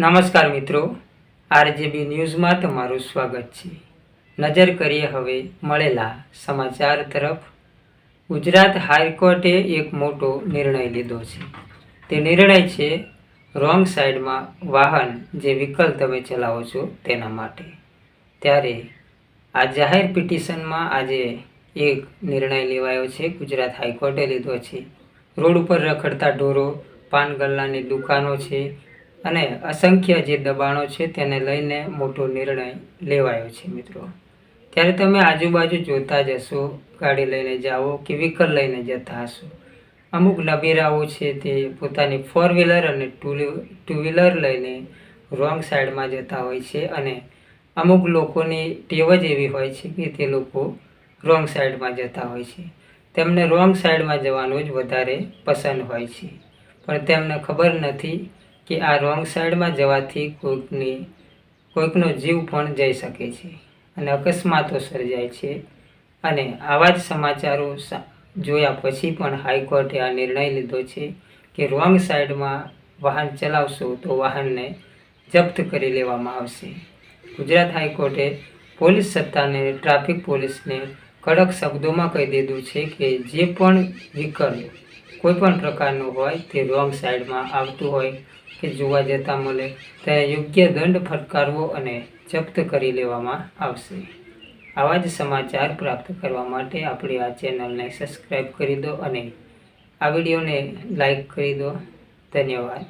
નમસ્કાર મિત્રો. આરજેબી ન્યૂઝમાં તમારું સ્વાગત છે. નજર કરીએ હવે મળેલા સમાચાર તરફ. ગુજરાત હાઈકોર્ટે એક મોટો નિર્ણય લીધો છે. તે નિર્ણય છે, રોંગ સાઈડમાં વાહન જે વિકલ્પ તમે ચલાવો છો તેના માટે. ત્યારે આ જાહેર પિટિશનમાં આજે એક નિર્ણય લેવાયો છે, ગુજરાત હાઈકોર્ટે લીધો છે. રોડ ઉપર રખડતા ઢોરો પાન ગલ્લાની દુકાનો છે અને અસંખ્ય જે દબાણો છે તેને લઈને મોટો નિર્ણય લેવાયો છે, મિત્રો. ત્યારે તમે આજુબાજુ જોતા જ હશો, ગાડી લઈને જાઓ કે વ્હીકલ લઈને જતા હશો. અમુક નબીરાઓ છે તે પોતાની ફોર વ્હીલર અને ટુ વ્હીલર લઈને રોંગ સાઈડમાં જતા હોય છે અને અમુક લોકોની ટેવ જ એવી હોય છે કે તે લોકો રોંગ સાઈડમાં જતા હોય છે. તેમને રોંગ સાઈડમાં જવાનું જ વધારે પસંદ હોય છે. પણ તેમને ખબર નથી કે આ રોંગ સાઈડમાં જવાથી કોઈકની, કોઈકનો જીવ પણ જઈ શકે છે અને અકસ્માતો સર્જાય છે. અને આવા જ સમાચારો જોયા પછી પણ હાઈકોર્ટે આ નિર્ણય લીધો છે કે રોંગ સાઈડમાં વાહન ચલાવશો તો વાહનને જપ્ત કરી લેવામાં આવશે. ગુજરાત હાઈકોર્ટે પોલીસ સત્તાને, ટ્રાફિક પોલીસને કડક શબ્દોમાં કહી દીધું છે કે જે પણ વ્હીકલ કોઈ પણ પ્રકારનું હોય તે રોંગ સાઈડમાં આવતું હોય કે જોવા જતાં મળે તેને યોગ્ય દંડ ફટકારવો અને જપ્ત કરી લેવામાં આવશે. આવા જ સમાચાર પ્રાપ્ત કરવા માટે આપણી આ ચેનલને સબસ્ક્રાઈબ કરી દો અને આ વિડીયોને લાઈક કરી દો. ધન્યવાદ.